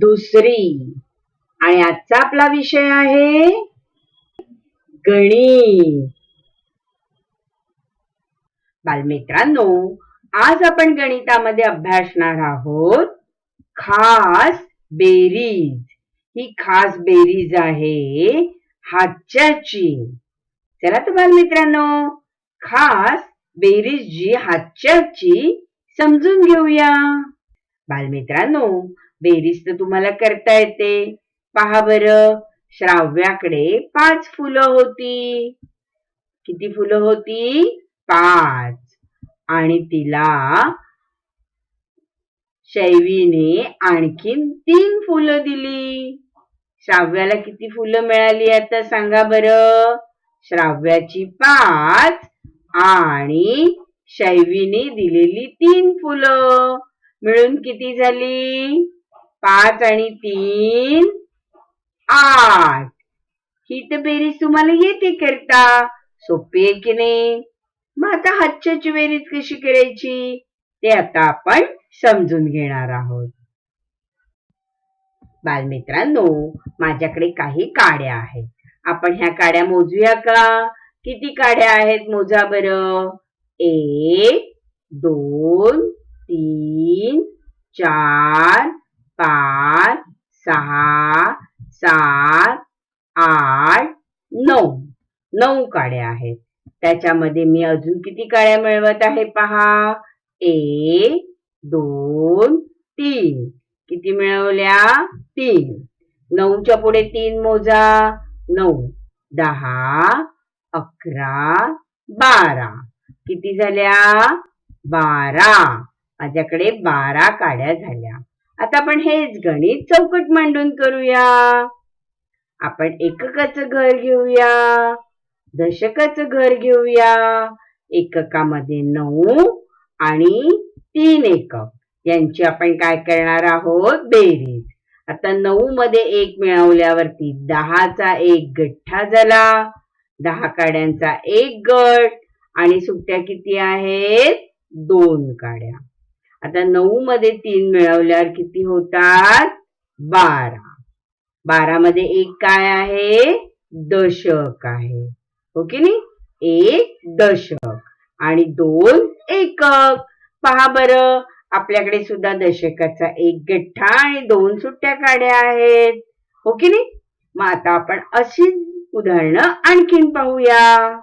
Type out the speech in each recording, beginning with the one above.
दुसरी. आणि आजचा आपला विषय आहे गणित. बालमित्रांनो आज आपण गणितामध्ये अभ्यासणार आहोत खास बेरीज. ही खास बेरीज आहे हातच्याची. चला तर बालमित्रांनो खास बेरीज जी हातच्याची समजून घेऊया. बालमित्रांनो बेरीज तर तुम्हाला करता येते. पहा बर श्राव्याकडे पाच फुलं होती. किती फुलं होती? पाच. आणि तिला शैवीने आणखीन तीन फुलं दिली. श्राव्याला किती फुलं मिळाली आता सांगा बरं. श्राव्याची पाच आणि शैवीने दिलेली तीन फुलं. मिळून किती झाली? पाच आणि तीन आठ. ही तर बेरीज तुम्हाला येते करता. सोपी आहे की नाही? मग आता हातच्याची बेरीज कशी करायची? ते आता आपण समजून घेणार आहोत. बालमित्रांनो माझ्याकडे काही काड्या आहेत. आपण ह्या काड्या मोजूया का? किती काड्या आहेत? मोजा बर. एक दोन तीन चार पाच सहा सात आठ नऊ. नऊ काड्या आहेत. त्याच्यामध्ये मी अजून किती काड्या मिळवत आहे पहा? एक दोन तीन. किती मिळवल्या? तीन. नऊच्या पुढे तीन मोजा. नऊ दहा अकरा बारा. किती झाल्या? बारा. माझ्याकडे बारा काड्या झाल्या. आता आपण हेच गणित चौकट मांडून करूया. आपण एककाचं घर घेऊया. दशकाचं घर घेऊया. एककामध्ये नऊ आणि तीन एकक. यांची आपण काय करणार आहोत? बेरीज. आता नऊ मध्ये एक मिळवल्यावरती दहाचा एक गठ्ठा झाला. दहा काड्यांचा एक गट. आणि सुट्ट्या किती आहेत? दोन काड्या. आता नऊ मध्ये तीन मिळवल्यावर किती होतात? बारा. बारा मध्ये एक काय आहे? दशक आहे. हो की नाही? एक दशक. आणि दोन एकक. पहा बरं आपल्याकडे सुद्धा दशकाचा एक गठ्ठा आणि दोन सुट्ट्या काड्या आहेत. हो की नाही? मग आता आपण अशी उदाहरणं आणखीन पाहूया.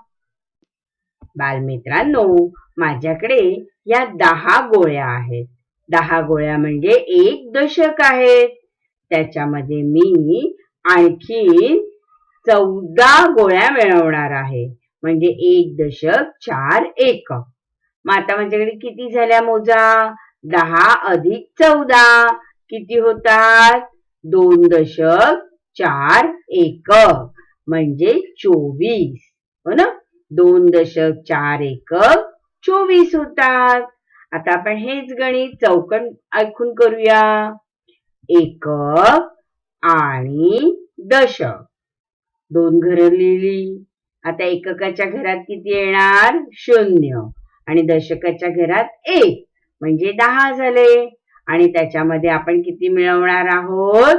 बालमित्रांनो माझ्याकडे या दहा गोळ्या आहेत. दहा गोळ्या म्हणजे एक दशक आहेत. त्याच्यामध्ये मी आणखीन चौदा गोळ्या मिळवणार आहे. म्हणजे एक दशक चार एक. मग आता माझ्याकडे किती झाल्या मोजा? दहा अधिक चौदा. किती होतात? दोन दशक चार एक. म्हणजे चोवीस. हो ना? दोन दशक चार एकक चोवीस होतात आता आपण हेच गणित चौकण ऐकून करूया. एकक आणि दशक. दोन घर लिहिली. आता एककाच्या घरात किती येणार? शून्य. आणि दशकाच्या घरात एक. म्हणजे दहा झाले. आणि त्याच्यामध्ये आपण किती मिळवणार आहोत?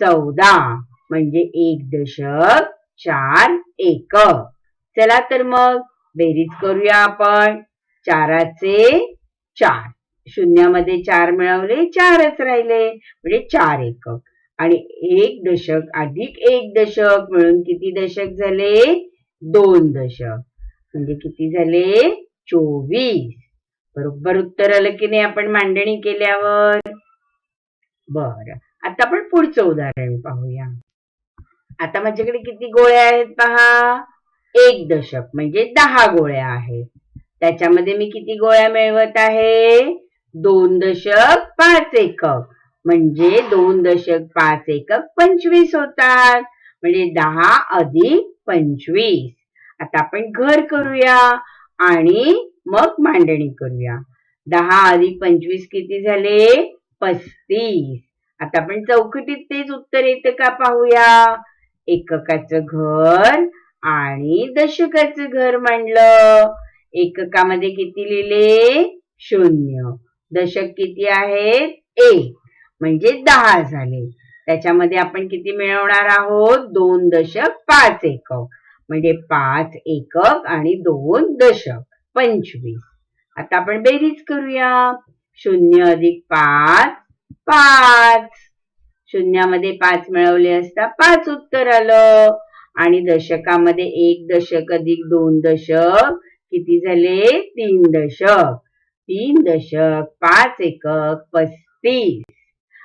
चौदा. म्हणजे एक दशक चार एकक चला तर मग बेरीज करूया आपण. चाराचे चार. शून्यामध्ये चार मिळवले चारच राहिले. म्हणजे चार एकक. आणि एक दशक अधिक एक दशक मिळून किती दशक झाले? दोन दशक. म्हणजे किती झाले? चोवीस. बरोबर उत्तर आलं की नाही आपण मांडणी केल्यावर? बर. आता आपण पुढचं उदाहरण पाहूया. आता माझ्याकडे किती गोळ्या आहेत पहा. एक दशक म्हणजे दहा गोळ्या आहेत. त्याच्यामध्ये मी किती गोळ्या मिळवत आहे? दोन दशक पाच एकक. म्हणजे दोन दशक पाच एकक पंचवीस होतात. म्हणजे दहा अधिक पंचवीस. आता आपण घर करूया आणि मग मांडणी करूया. दहा अधिक पंचवीस किती झाले? पस्तीस. आता आपण चौकटीत तेच उत्तर येतं का पाहूया? एककाचं घर आणि दशकाचं घर मांडलं एककामध्ये किती लिहिले? शून्य. दशक किती आहेत? एक. म्हणजे दहा झाले. त्याच्यामध्ये आपण किती मिळवणार आहोत? दोन दशक पाच एकक. म्हणजे पाच एकक आणि दोन दशक. पंचवीस. आता आपण बेरीज करूया. शून्य अधिक पाच पाच. शून्यामध्ये पाच मिळवले असता पाच उत्तर आलं. आणि दशकामध्ये एक दशक अधिक दोन दशक. किती झाले? तीन दशक. तीन दशक पाच एकक पस्तीस.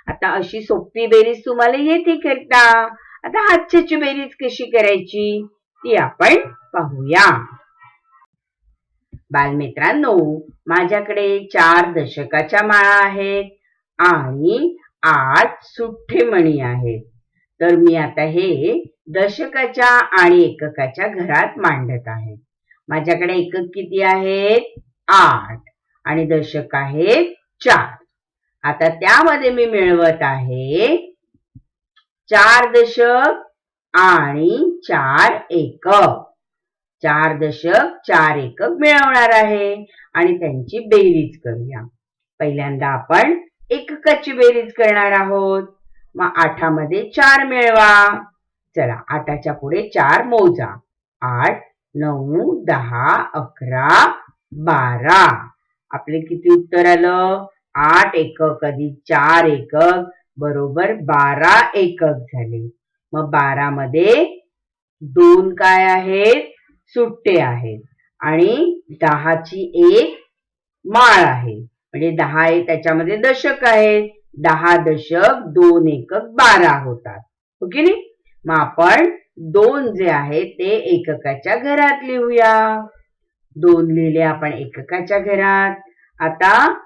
आता अशी सोपी बेरीज तुम्हाला येते करता. आता हातच्याची बेरीज कशी करायची? ती आपण पाहूया. बालमित्रांनो माझ्याकडे चार दशकाच्या माळा आहेत आणि आठ सुठ्ठे मणी आहेत. तर मी आता हे दशकाच्या आणि एककाच्या घरात मांडत आहे माझ्याकडे एकक किती आहेत? आठ. आणि दशक आहेत चार. आता त्यामध्ये मी मिळवत आहे चार दशक आणि चार एकक. चार दशक चार एकक मिळवणार आहे. आणि त्यांची बेरीज करूया. पहिल्यांदा आपण एककाची बेरीज करणार आहोत. मग आठामध्ये चार मिळवा. चला आठाच्या पुढे चार मोजा. आठ नऊ दहा अकरा बारा. आपले किती उत्तर आलं? आठ एकक कधी चार एकक बरोबर बारा एकक झाले. मग बारा मध्ये दोन काय आहेत? सुट्टे आहेत. आणि दहाची एक माळ आहे. म्हणजे दहा आहे त्याच्यामध्ये दशक आहेत. दहा दशक दोन एकक बारा होतात. हो ओके नाही? मग आपण दोन जे आहे ते एककाच्या घरात लिहूया. दोन लिहिले आपण एककाच्या घरात. आता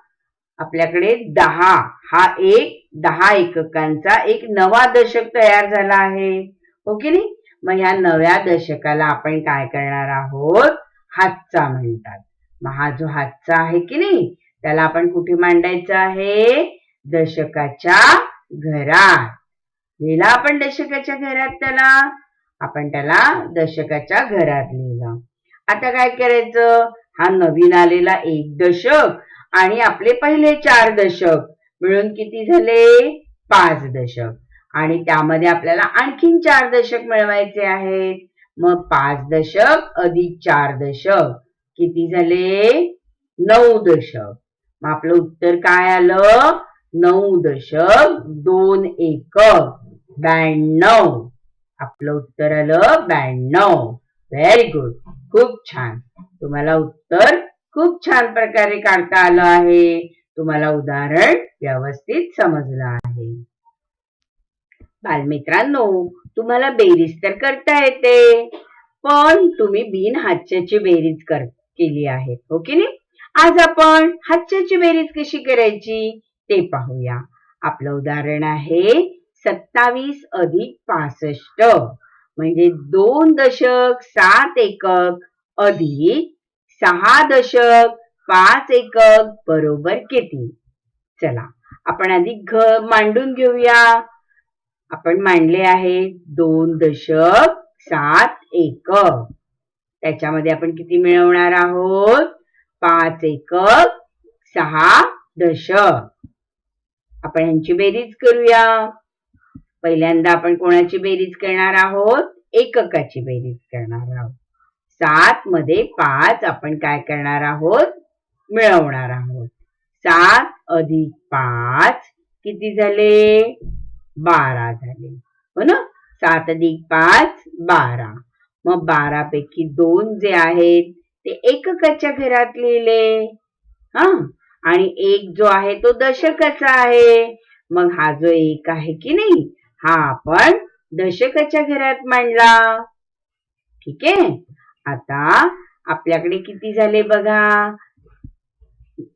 आपल्याकडे दहा. हा एक दहा एककांचा एक नवा दशक तयार झाला आहे. हो की नाही? मग ह्या नव्या दशकाला आपण काय करणार आहोत? हातचा म्हणतात. मग हा जो हातचा आहे की नाही? त्याला आपण कुठे मांडायचं आहे? दशकाच्या घरात. लिहिला आपण दशकाच्या घरात त्याला. आपण त्याला दशकाच्या घरात लिहिलं. आता काय करायचं? हा नवीन आलेला एक दशक आणि आपले पहिले चार दशक. मिळून किती झाले? पाच दशक. आणि त्यामध्ये आपल्याला आणखीन चार दशक मिळवायचे आहेत. मग पाच दशक अधिक चार दशक. किती झाले? नऊ दशक. मग आपलं उत्तर काय आलं? नऊ दशक दोन एकक. ब्याण्णव. आपलं उत्तर आलं ब्याण्णव. व्हेरी गुड खूप छान. तुम्हाला उत्तर खूप छान प्रकारे काढता आलं आहे. तुम्हाला उदाहरण व्यवस्थित समजलं आहे. बालमित्रांनो तुम्हाला बेरीज तर करता येते पण तुम्ही बिन हातच्याची बेरीज कर केली आहे. हो की नाही? आज आपण हातच्याची बेरीज कशी करायची ते पाहूया. आपलं उदाहरण आहे सत्तावीस अधिक पासष्ट. म्हणजे दोन दशक सात एकक अधिक सहा दशक पाच एकक बरोबर किती? चला आपण आधी घ मांडून घेऊया. आपण मांडले आहे दोन दशक सात एकक. त्याच्यामध्ये आपण किती मिळवणार आहोत? पाच एकक सहा दशक. आपण यांची बेरीज करूया. पहिल्यांदा आपण कोणाची बेरीज करणार आहोत? एककाची बेरीज करणार आहोत. सात मध्ये पाच आपण काय करणार आहोत? मिळवणार आहोत. सात अधिक पाच किती झाले? बारा झाले. हो ना? सात अधिक पाच बारा. मग बारा पैकी दोन जे आहेत ते एककाच्या घरात लिहिले. हा? आणि एक जो आहे तो दशकाचा आहे. मग हा जो एक आहे की नाही? हा आपण दशकाच्या घरात मांडला. ठीक? आहे आता आपल्याकडे किती झाले बघा?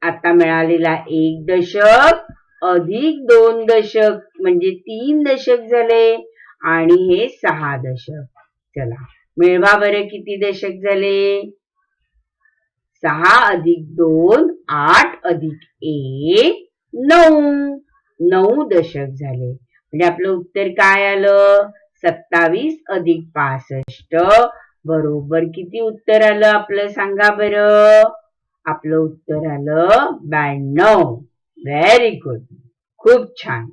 आता मिळालेला एक दशक अधिक दोन दशक म्हणजे तीन दशक झाले आणि हे सहा दशक. चला मिळवा बरं किती दशक झाले? सहा अधिक दोन आठ अधिक एक नऊ. नऊ दशक झाले. म्हणजे आपलं उत्तर काय आलं? सत्तावीस अधिक पासष्ट. बरोबर किती उत्तर आलं आपलं? सांगा बरं. आपलं उत्तर आलं ब्याण्णव. व्हेरी गुड खूप छान.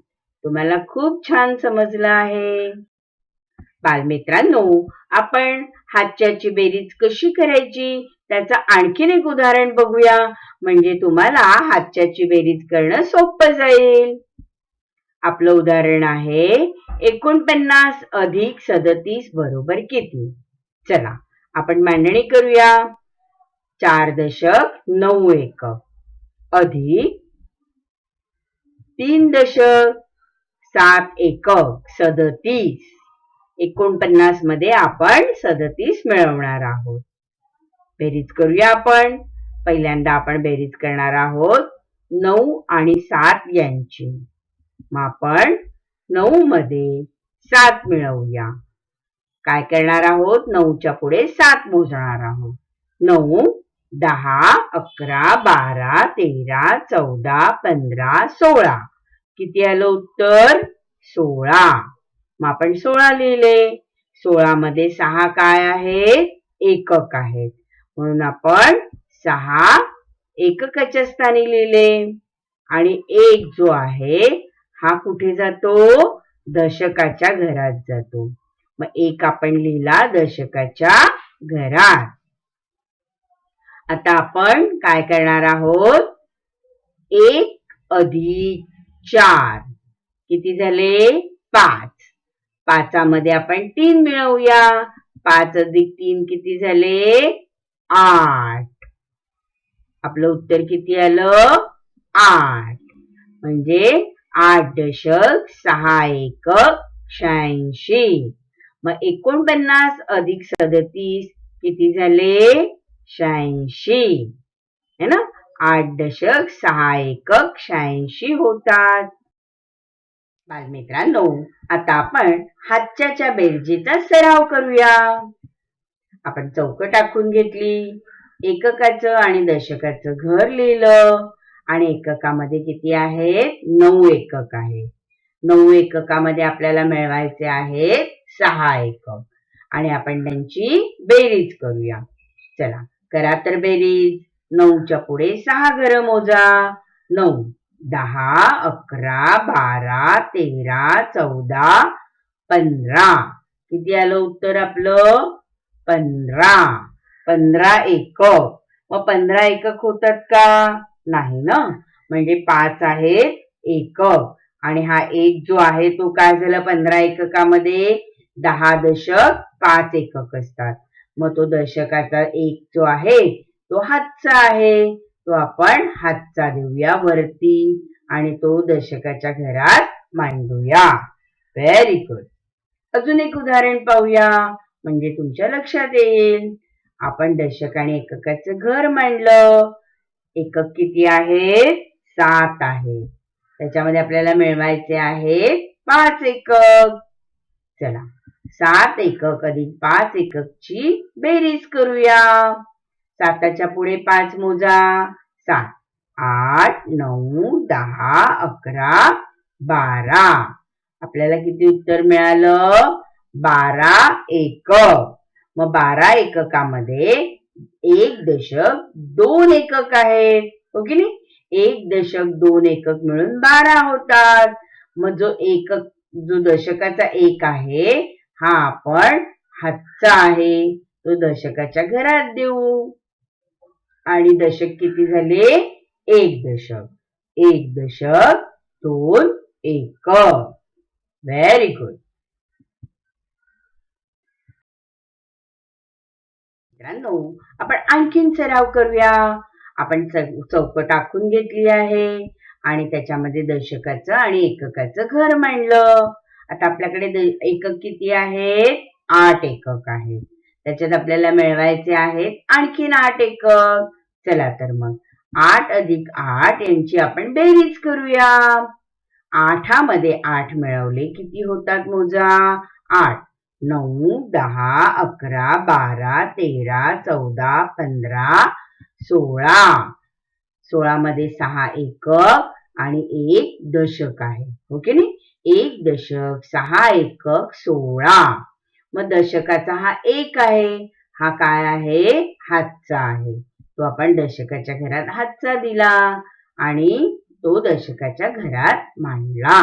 तुम्हाला खूप छान समजलं आहे. बालमित्रांनो आपण हातच्याची बेरीज कशी करायची? त्याचं आणखीन एक उदाहरण बघूया. म्हणजे तुम्हाला हातच्याची बेरीज करणं सोपं जाईल. आपलं उदाहरण आहे एकोणपन्नास अधिक सदतीस बरोबर किती? चला आपण मांडणी करूया. चार दशक नऊ एकक अधिक तीन दशक सात एकक सदतीस. एकोणपन्नासमध्ये आपण सदतीस मिळवणार आहोत. बेरीज करूया आपण. पहिल्यांदा आपण बेरीज करणार आहोत नऊ आणि सात यांची. मग आपण नऊ मध्ये सात मिळवूया. काय करणार आहोत? नऊच्या पुढे सात मोजणार आहोत. नऊ दहा अकरा बारा तेरा चौदा पंधरा सोळा. किती आलं उत्तर? सोळा. मग आपण सोळा लिहिले. सोळा मध्ये सहा काय आहेत? एकक आहेत. म्हणून आपण सहा एककाच्या स्थानी लिहिले. आणि एक जो आहे हा कुठे जातो? दशकाच्या घरात जातो. मग एक आपण लिहिला दशकाच्या घरात. आता आपण काय करणार आहोत? एक अधिक चार. किती झाले? पाच. पाचामध्ये आपण तीन मिळवूया. पाच अधिक तीन किती झाले? आठ. आपलं उत्तर किती आलं? आठ. म्हणजे आठ दशक सहा एकक शहाऐंशी. मग एकोणपन्नास अधिक सदतीस किती झाले? शहाऐंशी. है ना? आठ दशक सहा एकक शहाऐंशी होतात. बालमित्रांनो आता आपण हातच्याच्या बेरजेचा सराव करूया. आपण चौक टाकून घेतली. एककाचं आणि दशकाचं घर लिहिलं. आणि एककामध्ये किती आहेत नऊ एकक आहे. नऊ एककामध्ये आपल्याला मिळवायचे आहेत सहा एकक. आणि आपण त्यांची बेरीज करूया. चला करा तर बेरीज. नऊच्या पुढे सहा घर मोजा. नऊ दहा अकरा बारा तेरा चौदा पंधरा. किती आलं उत्तर आपलं? पंधरा. पंधरा एकक. मग पंधरा एकक होतात का? नाही ना? म्हणजे पाच आहेत एकक आणि हा एक जो आहे तो काय झाला? पंधरा एककामध्ये दहा दशक पाच एकक असतात. मग तो दशकाचा एक जो आहे तो हातचा आहे. तो आपण हातचा देऊया वरती आणि तो दशकाच्या घरात मांडूया. व्हेरी गुड अजून एक उदाहरण पाहूया. म्हणजे तुमच्या लक्षात येईल. आपण दशक आणि एककाचं घर मांडलं. एकक किती आहे? सात आहे. त्याच्यामध्ये आपल्याला मिळवायचे आहेत पाच एकक. चला सात एकक अधिक पाच एककची बेरीज करूया. साताच्या पुढे पाच मोजा. सात आठ नऊ दहा अकरा बारा. आपल्याला किती उत्तर मिळालं? बारा एकक. मग बारा एककामध्ये एक दशक दोन एकक आहेत हो की नाही? एक दशक दोन एकक मिळून बारा होतात. मग जो एकक जो दशकाचा एक आहे हा आपण हातचा आहे. तो दशकाच्या घरात देऊ. आणि दशक किती झाले? एक दशक. एक दशक दोन एकक. व्हेरी गुड मित्रांनो आपण आणखीन सराव करूया. आपण चौक टाकून घेतली आहे आणि त्याच्यामध्ये दशकाचं आणि एककाचं घर मांडलं. आता आपल्याकडे एकक किती आहेत आठ एकक आहेत त्याच्यात आपल्याला मिळवायचे आहेत आणखीन आठ एकक. चला तर मग आठ अधिक आठ यांची आपण बेरीज करूया. आठामध्ये आठ मिळवले किती होतात मोजा? आठ. नऊ दहा अकरा बारा तेरा चौदा पंधरा सोळा. सोळा मध्ये सहा एकक आणि एक दशक आहे. हो ओके नाही? एक दशक सहा एकक सोळा. मग दशकाचा हा एक आहे. हा काय आहे? हातचा आहे. तो आपण दशकाच्या घरात हातचा दिला आणि तो दशकाच्या घरात मांडला.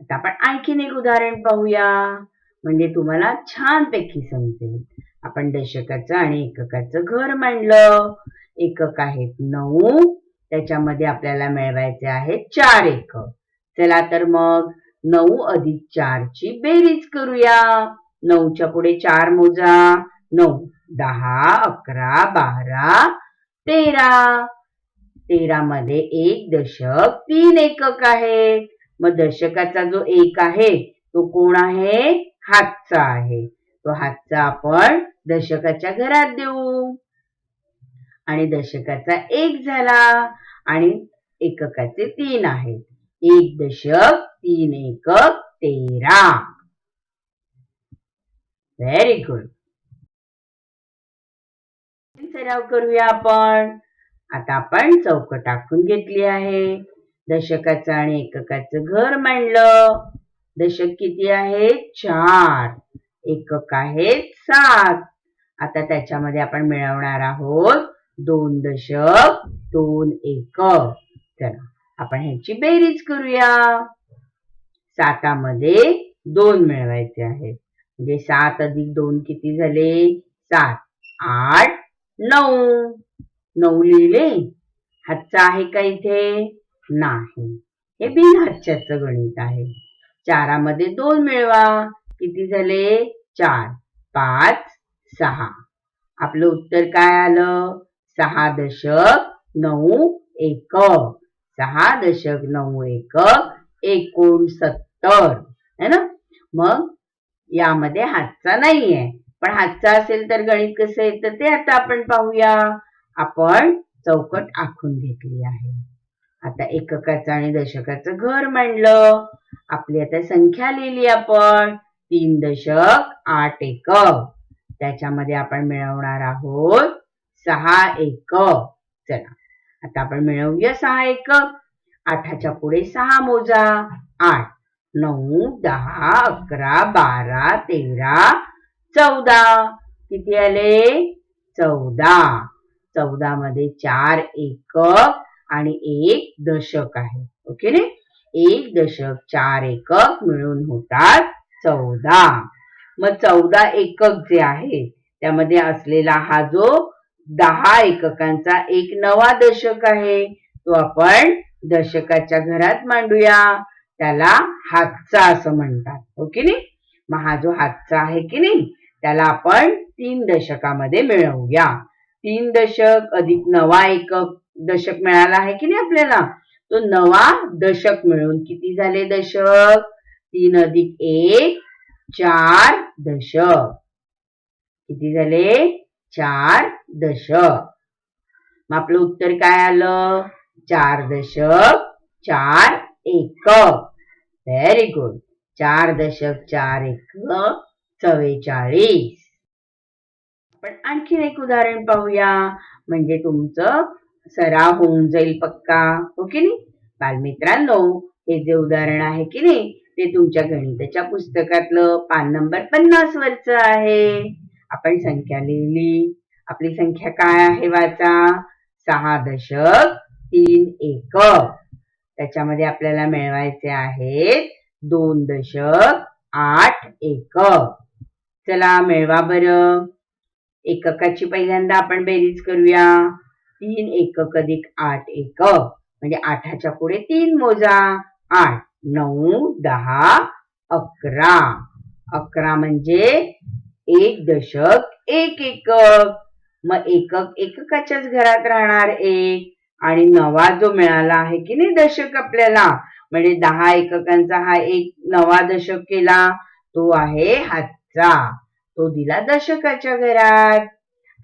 आता आपण आणखीन एक उदाहरण पाहूया. म्हणजे तुम्हाला छानपैकी समजेल. आपण दशकाचं आणि एककाचं घर मांडलं. एकक आहेत नऊ. त्याच्यामध्ये आपल्याला मिळवायचे आहेत चार एकक. चला तर मग नऊ अधिक चारची बेरीज करूया. नऊच्या पुढे चार मोजा. नऊ दहा अकरा बारा तेरा. तेरा मध्ये एक दशक तीन एकक आहेत मग दशकाचा जो एक आहे तो कोण आहे? हातचा आहे. तो हातचा आपण दशकाच्या घरात देऊ. आणि दशकाचा एक झाला आणि एककाचे तीन आहेत. एक दशक तीन एकक तेरा. व्हेरी गुड सराव करूया आपण. आता आपण चौक टाकून घेतली आहे. दशकाचं आणि एककाचं घर मांडलं. दशक किती आहेत चार. एकक आहेत सात. आता त्याच्यामध्ये आपण मिळवणार आहोत दोन दशक दोन एकक. चला आपण ह्याची बेरीज करूया. सातामध्ये दोन मिळवायचे आहेत. म्हणजे सात अधिक दोन किती झाले? सात. आठ नऊ. नऊ लिहिले? हातचा आहे का इथे? नाही. हे बिन हातच्याच गणित आहे. चारामध्ये दोन मिळवा. किती झाले? चार. पाच सहा. आपलं उत्तर काय आलं? सहा दशक नऊ एक सहा दशक नऊ एकक एकोणसत्तर. है ना? मग यामध्ये हातचा नाहीये. पण हातचा असेल तर गणित कसं येतं ते आता आपण पाहूया. आपण चौकट आखून घेतली आहे. आता एककाचं आणि दशकाचं घर मांडलं. आपली आता संख्या लिहिली आपण. तीन दशक आठ एकक. त्याच्यामध्ये आपण मिळवणार आहोत सहा एकक. चला आता आपण मिळवूया सहा एक आठाच्या पुढे सहा मोजा. आठ नऊ दहा अकरा बारा तेरा चौदा. किती आले? चौदा. चौदा मध्ये चार एकक. आणि एक दशक आहे. ओके ने? एक दशक चार एकक मिळून होतात चौदा. मग चौदा एकक जे आहे त्यामध्ये असलेला हा जो दहा एककांचा एक नवा दशक आहे तो आपण दशकाच्या घरात मांडूया. त्याला हातचा असं म्हणतात. ओके नाही मग हा जो हातचा आहे की नाही त्याला आपण तीन दशकामध्ये मिळवूया. तीन दशक अधिक नवा एकक दशक मिळाला आहे की नाही आपल्याला? तो नवा दशक मिळून किती झाले दशक? तीन अधिक एक चार दशक. किती झाले? चार दशक. मग आपलं उत्तर काय आलं? चार दशक चार एकक. व्हेरी गुड चार दशक चार एक चव्वेचाळीस. आपण आणखीन एक उदाहरण पाहूया. म्हणजे तुमचं सराव होऊन जाईल पक्का हो की नाही? बालमित्रांनो हे जे उदाहरण आहे की नाही ते तुमच्या गणिताच्या पुस्तकातलं पान नंबर पन्नास वरच आहे. आपण संख्या लिहिली. आपली संख्या काय आहे वाचा? सहा दशक तीन एक त्याच्यामध्ये आपल्याला मिळवायचे आहेत दोन दशक आठ एक चला मिळवा बरं. एककाची पहिल्यांदा आपण बेरीज करूया. तीन एकक अधिक आठ एकक. म्हणजे आठाच्या पुढे तीन मोजा. आठ नऊ दहा अकरा. अकरा म्हणजे एक दशक एक एकक. मग एकक एककाच्याच घरात राहणार एक. आणि नवा जो मिळाला आहे की नाही दशक आपल्याला. म्हणजे दहा एककांचा हा एक नवा दशक केला तो आहे हातचा. तो दिला दशकाच्या घरात.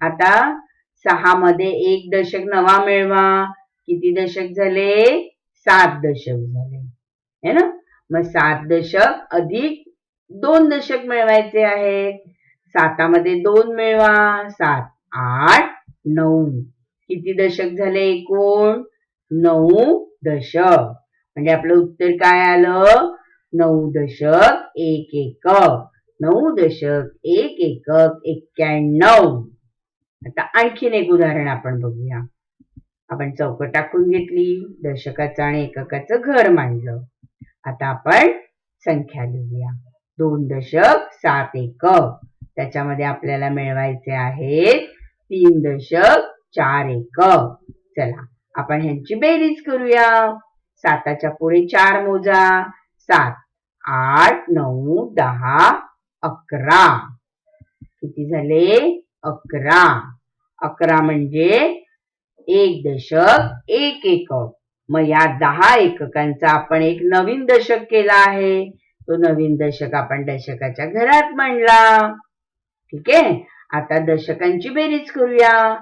आता सहा मध्ये एक दशक नवा मिळवा. किती दशक झाले? सात दशक झाले. है ना? मग सात दशक अधिक दोन दशक मिळवायचे आहेत. सातामध्ये दोन मिळवा. सात आठ नऊ. किती दशक झाले एकूण? नऊ दशक. म्हणजे आपलं उत्तर काय आलं? नऊ दशक एक एकक. नऊ दशक एक एकक एक्क्याण्णव. आता आणखीन एक उदाहरण आपण बघूया. आपण चौक टाकून घेतली दशकाचं आणि एककाचं घर मांडलं. आता आपण संख्या लिहूया. दोन दशक सात एकक. त्याच्यामध्ये आपल्याला मिळवायचे आहेत तीन दशक चार एकक. चला आपण ह्यांची बेरीज करूया. साताच्या पुढे चार मोजा. सात आठ नऊ दहा अकरा. किती झाले? अकरा. अकरा म्हणजे एक दशक एक एकक. मग या दहा एककांचा आपण एक नवीन दशक केला आहे. तो नवीन दशक आपण दशकाच्या घरात मांडला. ठीक आहे? आता दशकांची बेरीज करूया.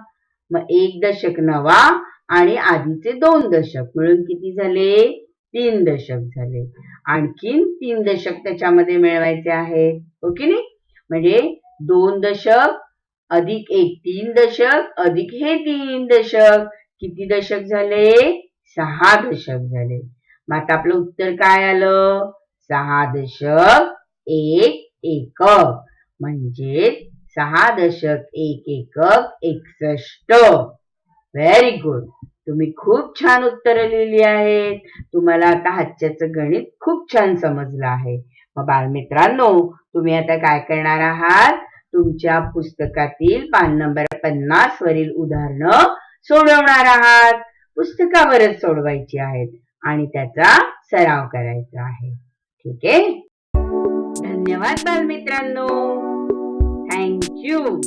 मग एक दशक नवा आणि आधीचे दोन दशक. मिळून किती झाले? तीन दशक झाले. आणखीन तीन दशक त्याच्यामध्ये मिळवायचे आहेत. हो ओके नाही? म्हणजे दोन दशक अधिक एक तीन दशक अधिक हे तीन दशक. किती दशक झाले? सहा दशक झाले. मग आता आपलं उत्तर काय आलं? सहा दशक एक एकक. म्हणजे सहा दशक एक एकक एकसष्ट. व्हेरी गुड तुम्ही खूप छान उत्तरं लिहिली आहेत. तुम्हाला आता हातच्याचं गणित खूप छान समजलं आहे. मग बालमित्रांनो तुम्ही आता काय करणार आहात? तुमच्या पुस्तकातील पान नंबर पन्नास वरील उदाहरणं सोडवणार आहात. पुस्तकावरच सोडवायची आहेत आणि त्याचा सराव करायचा आहे. ठीक आहे? धन्यवाद बालमित्रांनो. थँक्यू